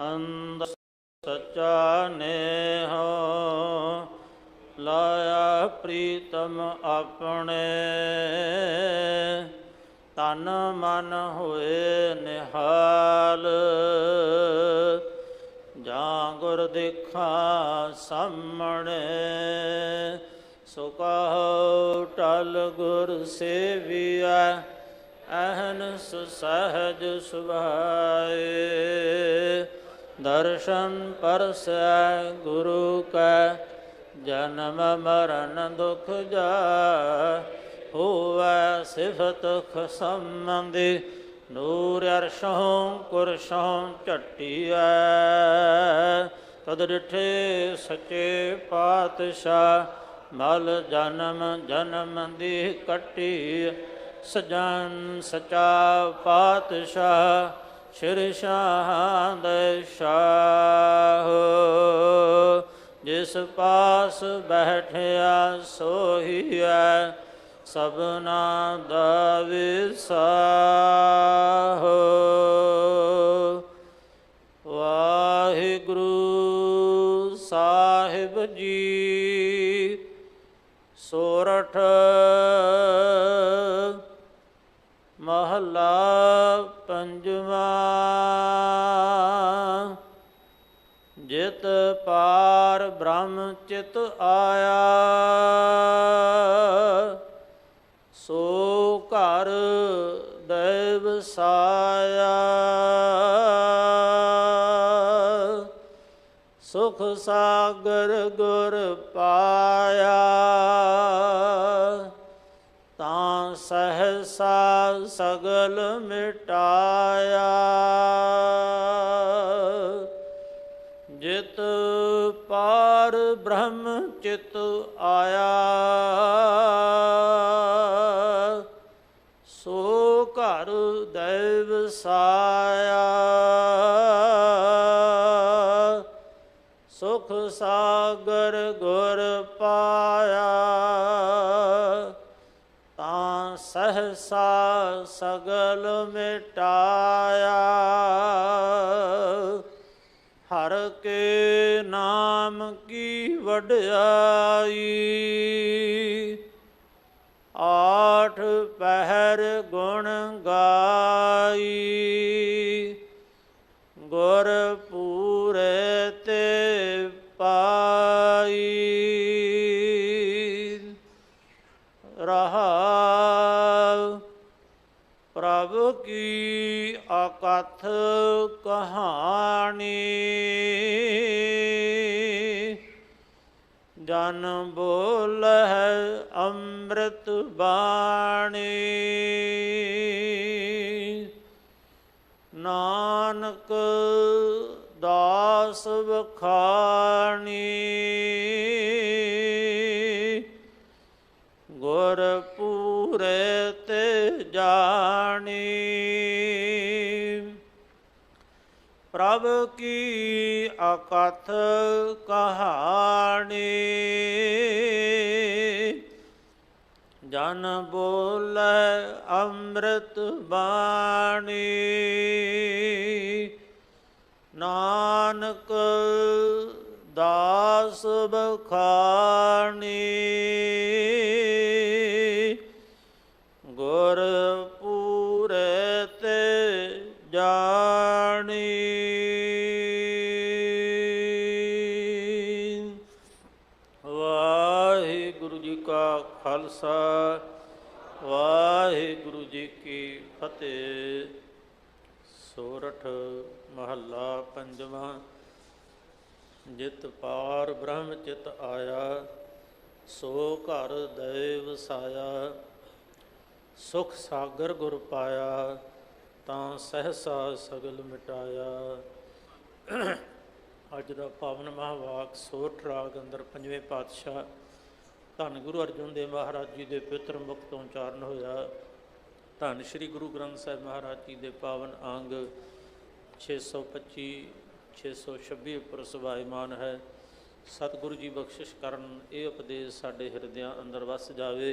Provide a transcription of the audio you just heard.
ਅੰਧ ਸਚਾ ਨੇਹ, ਲਾਇਆ ਪ੍ਰੀਤਮ ਆਪਣੇ। ਤਨ ਮਨ ਹੋਏ ਨਿਹਾਲ, ਜਾਂ ਗੁਰ ਦੇਖਾ ਸਾਹਮਣੇ। ਸੋ ਕਹੋ ਟਲ ਗੁਰ ਸੇਵਿਆ ਅਹਨਸ ਸਹਜ ਸੁਭਾਏ। ਦਰਸ਼ਨ ਪਰਸੈ ਗੁਰੂ ਕੈ, ਜਨਮ ਮਰਨ ਦੁਖ ਜਾ ਹੋਵੈ ਸਿਫਤ ਖਸਮੰਦੇ ਨੂਰ ਅਰਸ਼ੋਂ ਕੁਰਸ਼ੋਂ ਝਟੀਐ। ਤਦ ਡਿਠੇ ਸੱਚੇ ਪਾਤਸ਼ਾਹ, ਮਲ ਜਨਮ ਜਨਮ ਦੀ ਕਟੀ ਸਜਨ ਸਚਾ ਪਾਤਸ਼ਾਹ ਸ਼੍ਰੀ ਸ਼ਾਹ ਦੇ ਸ਼ਾਹ। ਜਿਸ ਪਾਸ ਬੈਠਿਆ ਸੋਹੀਐ, ਸਭਨਾ ਦਾ ਵਿਸਾਹ। ਵਾਹਿਗੁਰੂ ਸਾਹਿਬ ਜੀ, ਸੋਰਠ ਮਹਲਾ ਪੰਜਵਾ। ਜਿਤ ਪਾਰ ਬ੍ਰਹਮ ਚਿਤ ਆਇਆ, ਸੋ ਘਰ ਦੇਵ ਸਾਇਆ। ਸੁਖ ਸਾਗਰ ਗੁਰ ਪਾਇਆ ਤਾਂ ਸਹਸਾ ਸਗਲ ਮਿਟਾਇਆ। ਜਿਤ ਪਾਰ ਬ੍ਰਹਮ ਚਿਤ ਆਇਆ, ਸੋ ਘਰ ਦੈਵ ਸਾਇਆ। ਸੁਖ ਸਾਗਰ ਗੁਰ ਸਹਸਾ ਸਗਲ ਮਿਟਾਇਆ। ਹਰ ਕੇ ਨਾਮ ਕੀ ਵਡਿਆਈ। ਆਠ ਪਹਿਰ ਗੁਣ ਗਾਈ। ਪ੍ਰਭ ਕੀ ਅਕਥ ਕਹਾਣੀ। ਜਨ ਬੋਲ ਹੈ ਅੰਮ੍ਰਿਤ ਬਾਣੀ। ਨਾਨਕ ਦਾਸ ਵਖਾਣੀ। ਗੁਰ ਪੂਰੇ ਜਾਣੀ। ਪ੍ਰਭ ਕੀ ਅਕਥ ਕਹਾਣੀ। ਜਨ ਬੋਲੇ ਅੰਮ੍ਰਿਤ ਬਾਣੀ। ਨਾਨਕ ਦਾਸ ਬਖਾਣੀ। ਪੂਰੇ ਤੇ ਜਾਣੀ। ਵਾਹਿਗੁਰੂ ਜੀ ਕਾ ਖਾਲਸਾ, ਵਾਹਿਗੁਰੂ ਜੀ ਕੀ ਫਤਿਹ। ਸੋਰਠ ਮਹੱਲਾ ਪੰਜਵਾਂ, ਜਿਤ ਪਾਰ ਬ੍ਰਹਮ ਚਿਤ ਆਇਆ, ਸੋ ਘਰ ਦੇਵ ਵਸਾਇਆ ਸੁਖ ਸਾਗਰ ਗੁਰ ਪਾਇਆ, ਤਾਂ ਸਹਸਾ ਸਗਲ ਮਿਟਾਇਆ। ਅੱਜ ਦਾ ਪਾਵਨ ਮਹਾਵਾਕ ਸੋਠ ਰਾਗ ਅੰਦਰ ਪੰਜਵੇਂ ਪਾਤਸ਼ਾਹ ਧੰਨ ਗੁਰੂ ਅਰਜਨ ਦੇਵ ਮਹਾਰਾਜ ਜੀ ਦੇ ਪਿਤਰ ਮੁਖ ਤੋਂ ਉਚਾਰਨ ਹੋਇਆ। ਧੰਨ ਸ੍ਰੀ ਗੁਰੂ ਗ੍ਰੰਥ ਸਾਹਿਬ ਮਹਾਰਾਜ ਜੀ ਦੇ ਪਾਵਨ ਅੰਗ 625 626 ਉੱਪਰ ਸਵਾਈਮਾਨ ਹੈ। ਸਤਿਗੁਰੂ ਜੀ ਬਖਸ਼ਿਸ਼ ਕਰਨ, ਇਹ ਉਪਦੇਸ਼ ਸਾਡੇ ਹਿਰਦਿਆਂ ਅੰਦਰ ਵਸ ਜਾਵੇ।